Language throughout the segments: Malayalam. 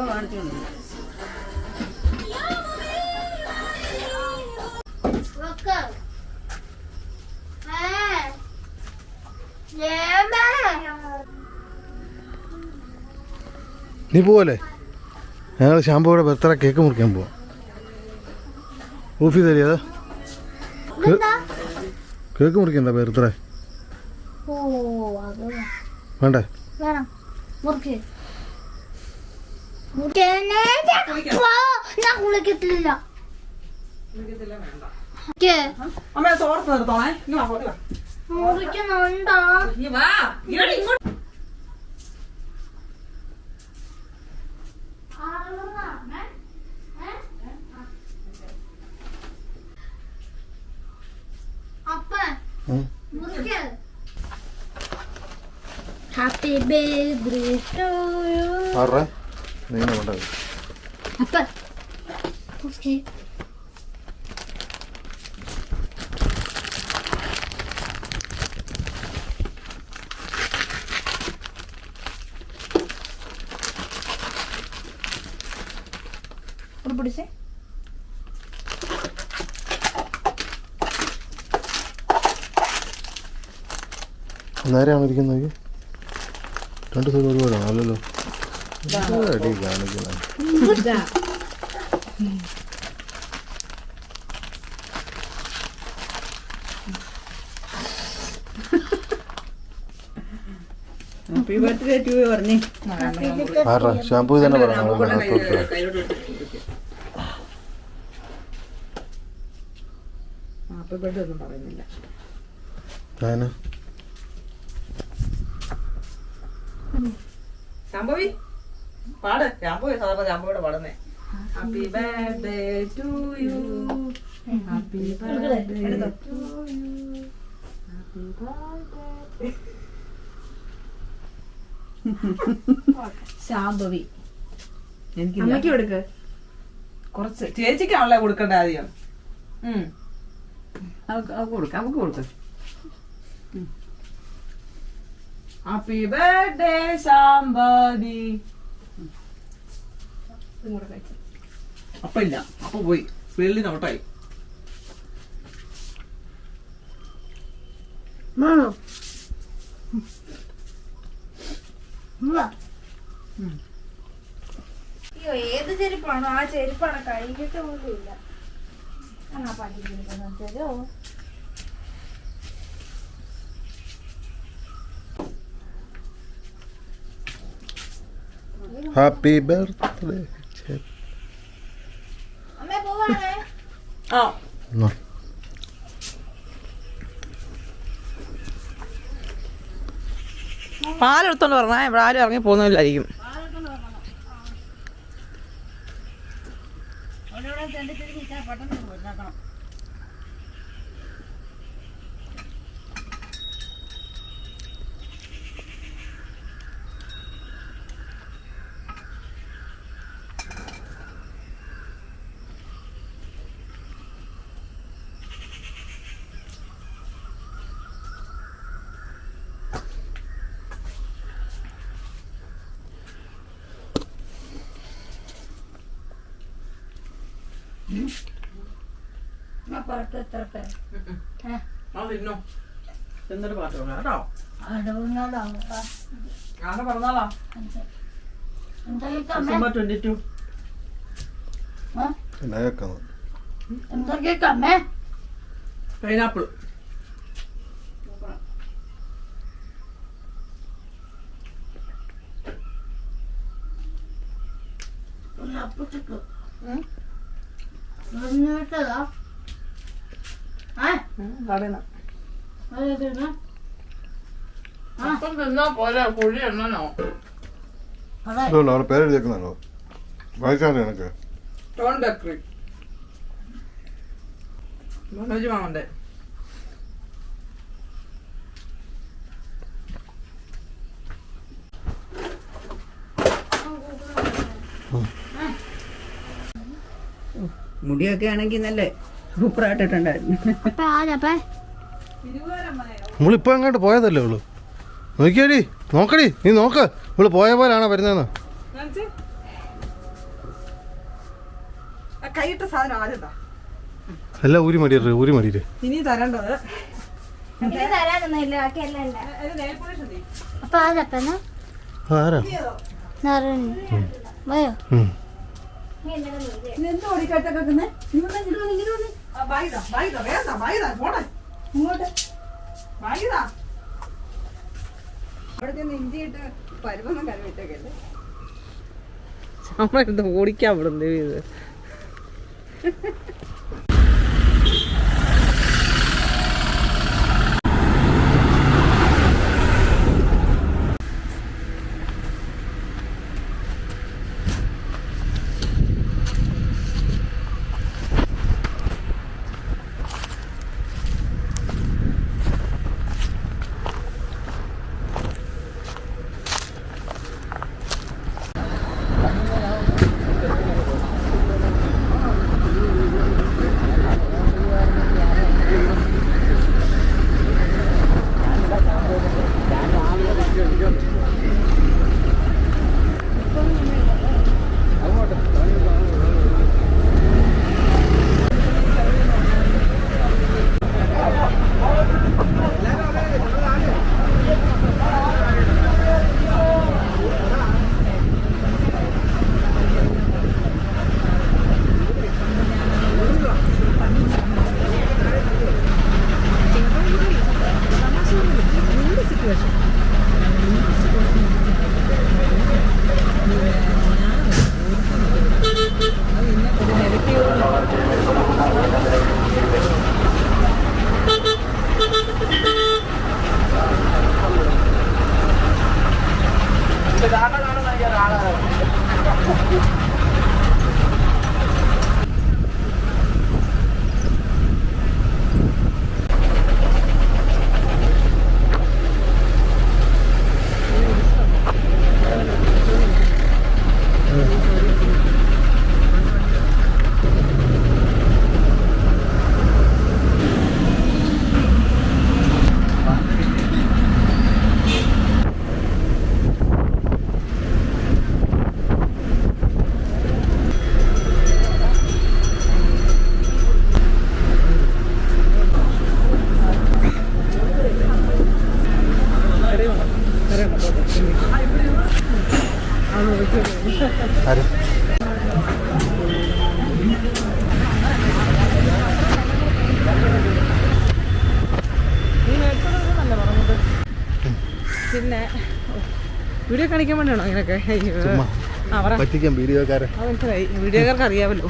എന്തോ കാണിച്ചുണ്ട്. നീ പോവല്ലേ? ഞങ്ങൾ ഷാമ്പൂടെ ബർത്ത്ഡേ കേക്ക് മുറിക്കാൻ പോവാം? ഊഫി തരിക ഇതെന്താ? കേക്ക് മുറിക്കണ്ട ബർത്ത്ഡേ വേണ്ടേ? വേണം. മുറിക്ക്. ഞാൻ കുളിക്കത്തില്ല. അമ്മ തോർത്ത് നിർത്തോണേ. മുറിക്കുന്നുണ്ടോ. ഹാപ്പി ബർത്ത്ഡേ ടു യു ആറേ നീ വേണ്ടത് അപ്പ. ഓക്കേ. പിടിച്ചേ നേരെയാണ് ഇരിക്കുന്നത് രണ്ട് സൈഡ് ഒരുപാടാണ് അല്ലല്ലോ. ഹാപ്പി ബർത്ത്ഡേ ടു പറഞ്ഞേ ഷാംപൂ ഷാമ്പൂ തന്നെ പറഞ്ഞു ഹാപ്പി ബർത്ത്ഡേ ഒന്നും പറയുന്നില്ല. ശാംഭവി? പാട്. ശാംഭവി സാധാരണ ശാംഭവിയുടെ പാടുന്നേ. Happy birthday to you happy birthday to you happy birthday Shambhavi എനിക്ക് കൊടുക്ക്. കുറച്ച്. ചേച്ചിക്കാണല്ലേ കൊടുക്കണ്ട ആദ്യം. അവക്ക് കൊടുക്ക അവക്ക് കൊടുക്ക. ഹാപ്പി ബർത്ത്ഡേ ശാംബതി അപ്പ ഇല്ല. അപ്പൊ പോയി. ഫീൽഡിന് ഔട്ടായി. അയ്യോ ഏത് ചെരുപ്പാണോ? ആ ചെരുപ്പാണ് കഴിഞ്ഞിട്ട് പോലും ഇല്ല. ആ പട്ടി ചെരുപ്പ് ഹാപ്പി ബർത്ത്ഡേ അമ്മ പോവാണേ ആ. പാലെടുത്തോണ്ട് പറഞ്ഞാ ഇവിടെ ആരും ഇറങ്ങി പോകുന്നില്ലായിരിക്കും പുറത്തെത്തട്ടെ അതിന്നോ എന്നിട്ട് പാട്ട് തുടങ്ങാം കേട്ടോ. അടവുന്നതാ ആരുടെ പറഞ്ഞാലാ എന്തൊക്കെ ഡിസംബർ ട്വന്റി ടു എന്തൊക്കെ അമ്മേ പൈനാപ്പിൾ. അപ്പുച്ചക്ക് അപ്പം തിന്നാ പോലെ കുഴി എണ്ണനോ? അതെ. ഇതുകൊണ്ട് അവരുടെ പേര് എഴുതിയേക്കുന്നുണ്ടോ വായിച്ചാലേ എനിക്ക്? ടോൺ ബേക്കറി മനോജ് മാമന്റെ മുടിയൊക്കെ ആണെങ്കിൽ നല്ല സൂപ്പറായിട്ടിട്ടുണ്ടായിരുന്നു നമ്മളിപ്പോ അങ്ങോട്ട് പോയതല്ലേ ഉള്ളു? നോക്കിയാടി നോക്കടി നീ നോക്ക്. ഇവൾ പോയ പോലാണോ വരുന്നതെന്ന്. കൈയിട്ട സാധനം അല്ല ഊരി മടി ഊരി മടി ഇനി തരേണ്ടത്. അപ്പൊ ആരാ ഇതെന്തോ ഓടിക്കാറ്റൊക്കെ വെക്കുന്നെ? വേഗം താ, bag ഇങ്ങോട്ട്. അവിടെ ചെന്ന് ഇഞ്ചിയിട്ട് പരുവൊന്നും കരുവിട്ടേക്കല്ലേ ചമ്മരുന്ന് ഓടിക്കാൻ ഇത്. ആര്? പിന്നെ വീഡിയോ കാണിക്കാൻ വേണ്ടിയാണോ അങ്ങനെയൊക്കെ പറ്റിക്കാൻ വീഡിയോക്കാരൻ മനസ്സിലായി. വീഡിയോക്കാർക്ക് അറിയാമല്ലോ.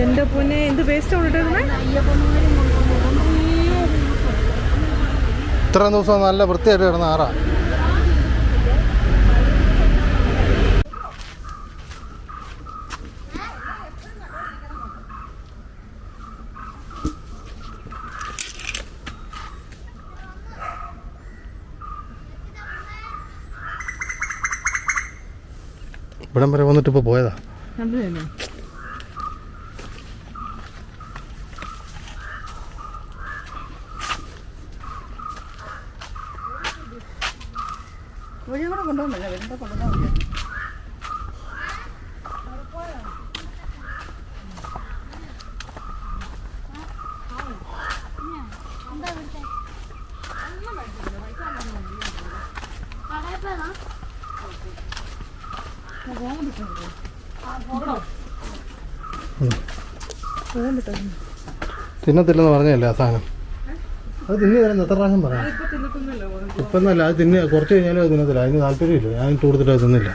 എന്റെ പൊന്നെ എന്ത് വേസ്റ്റ് കൊണ്ടിട്ടേക്കുന്നേ ഇത്രയും ദിവസം നല്ല വൃത്തിയായിട്ട് കിടന്ന ആറാ. ഇവിടം വരെ വന്നിട്ട് ഇപ്പോൾ പോയതാ ഇവിടെ കൂടെ കൊണ്ടുപോകുന്നില്ല വരുമ്പോൾ കൊണ്ടുപോകാൻ മതി തിന്നത്തില്ലെന്ന് പറഞ്ഞല്ലേ ആ സാധനം? അത് തിന്നി തരുന്ന എത്ര പ്രാവശ്യം പറയാം ഇപ്പൊ എന്നല്ല അത് തിന്നുക കുറച്ച് കഴിഞ്ഞാലും അത് തിന്നത്തില്ല. അതിന് താല്പര്യമില്ല. ഞാൻ ഇട്ട് കൊടുത്തിട്ട് അത് തിന്നില്ല.